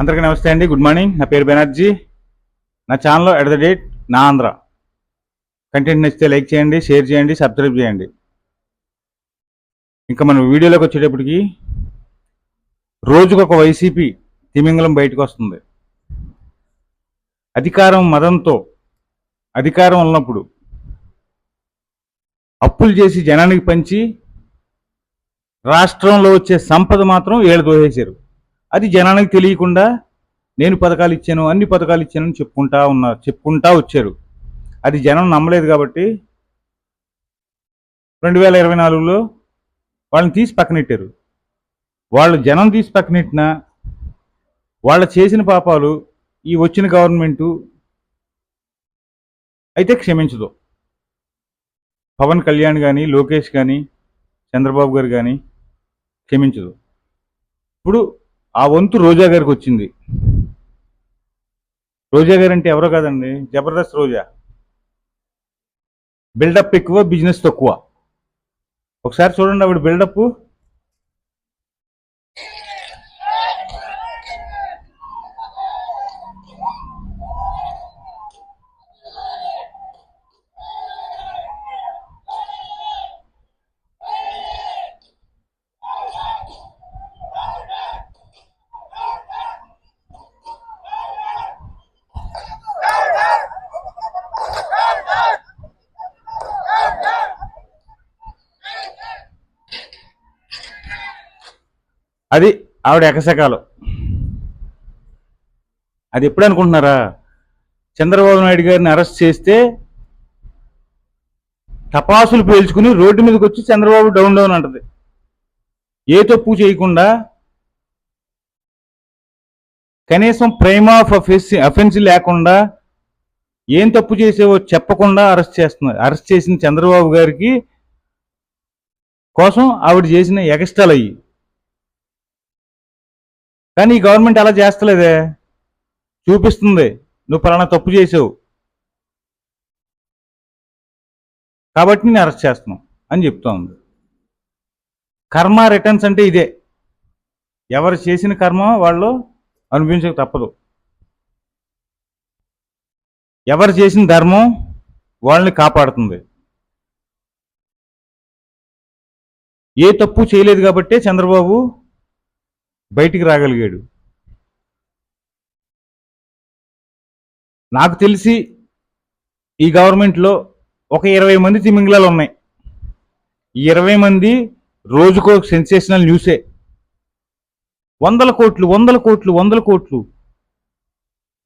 అందరికీ నమస్తే అండి. Good morning. నా పేరు బెనర్జీ. నా ఛానల్లో ఎట్ ద డేట్ నా ఆంధ్ర. కంటెంట్ నచ్చితే లైక్ చేయండి షేర్ చేయండి సబ్స్క్రైబ్ చేయండి. ఇంకా మనం వీడియోలోకి వచ్చేటప్పటికి రోజుకొక వైసీపీ తిమింగలం బయటకు వస్తుంది. అధికారం మదంతో అధికారం ఉన్నప్పుడు అప్పులు చేసి జనానికి పంచి రాష్ట్రంలో వచ్చే సంపద మాత్రం ఏళ్ళు దోహేశారు అది జనానికి తెలియకుండా నేను పథకాలు ఇచ్చాను అన్ని పథకాలు ఇచ్చానని చెప్పుకుంటా ఉన్నారు చెప్పుకుంటా వచ్చారు. అది జనం నమ్మలేదు కాబట్టి రెండు వేల ఇరవై నాలుగులో వాళ్ళని తీసి పక్కనెట్టారు. వాళ్ళు జనం తీసి పక్కనెట్టినా వాళ్ళు చేసిన పాపాలు ఈ వచ్చిన గవర్నమెంటు అయితే క్షమించదు. పవన్ కళ్యాణ్ కానీ లోకేష్ కానీ చంద్రబాబు గారు కానీ క్షమించదు. ఇప్పుడు ఆ వంతు రోజా గారికి వచ్చింది. రోజా గారు అంటే ఎవరో కాదండి జబర్దస్త్ రోజా. బిల్డప్ ఎక్కువ బిజినెస్ తక్కువ. ఒకసారి చూడండి ఆవిడ బిల్డప్. అది ఆవిడ ఎకశకాలం అది ఎప్పుడు అనుకుంటున్నారా? చంద్రబాబు నాయుడు గారిని అరెస్ట్ చేస్తే టపాసులు పేల్చుకుని రోడ్డు మీదకి వచ్చి చంద్రబాబు డౌన్ డౌన్ అంటది. ఏ తప్పు చేయకుండా కనీసం ప్రైమ్ ఆఫ్ అఫెన్స్ అఫెన్స్ లేకుండా ఏం తప్పు చేసేవో చెప్పకుండా అరెస్ట్ చేస్తున్నారు అరెస్ట్ చేసిన చంద్రబాబు గారికి కోసం ఆవిడ చేసిన ఎగస్టాల్ అయ్యి కానీ ఈ గవర్నమెంట్ అలా చేస్తలేదే. చూపిస్తుంది. నువ్వు పలానా తప్పు చేసావు. కాబట్టి నేను అరెస్ట్ చేస్తున్నావు అని చెప్తా ఉంది కర్మ రిటర్న్స్ అంటే ఇదే. ఎవరు చేసిన కర్మ వాళ్ళు అనుభవించక తప్పదు. ఎవరు చేసిన ధర్మం వాళ్ళని కాపాడుతుంది. ఏ తప్పు చేయలేదు కాబట్టే చంద్రబాబు బయటికి రాగలిగాడు. నాకు తెలిసి ఈ గవర్నమెంట్లో ఒక ఇరవై మంది తిమింగ్లాలు ఉన్నాయి. ఇరవై మంది రోజుకో సెన్సేషనల్ న్యూసే. వందల కోట్లు వందల కోట్లు వందల కోట్లు.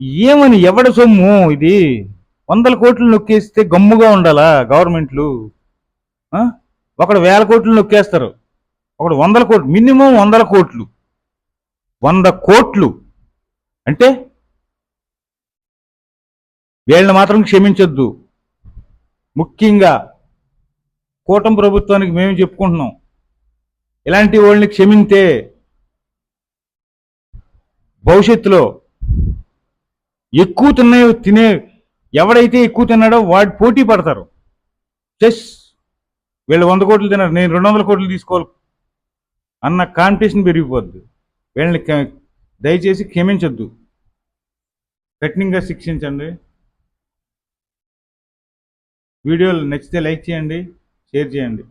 ఏమని ఎవడ సొమ్ము ఇది? వందల కోట్లు నొక్కేస్తే గమ్ముగా ఉండాలా గవర్నమెంట్లు? ఒకడు వేల కోట్లు నొక్కేస్తారు. ఒకడు వందల కోట్లు మినిమం వందల కోట్లు. వంద కోట్లు అంటే వీళ్ళని మాత్రం క్షమించొద్దు. ముఖ్యంగా కూటమి ప్రభుత్వానికి మేము చెప్పుకుంటున్నాం. ఇలాంటి వాళ్ళని క్షమింతే భవిష్యత్తులో ఎక్కువ తినే తినే ఎవడైతే ఎక్కువ తిన్నాడో వాడు పోటీ పడతారు. చెస్. వీళ్ళు వంద కోట్లు తిన్నారు. నేను రెండు వందల కోట్లు తీసుకోవాలి అన్న కాంపిటీషన్ పెరిగిపోద్ది. వీళ్ళని దయచేసి క్షమించొద్దు. కఠినంగా శిక్షించండి. వీడియోలు నచ్చితే లైక్ చేయండి షేర్ చేయండి.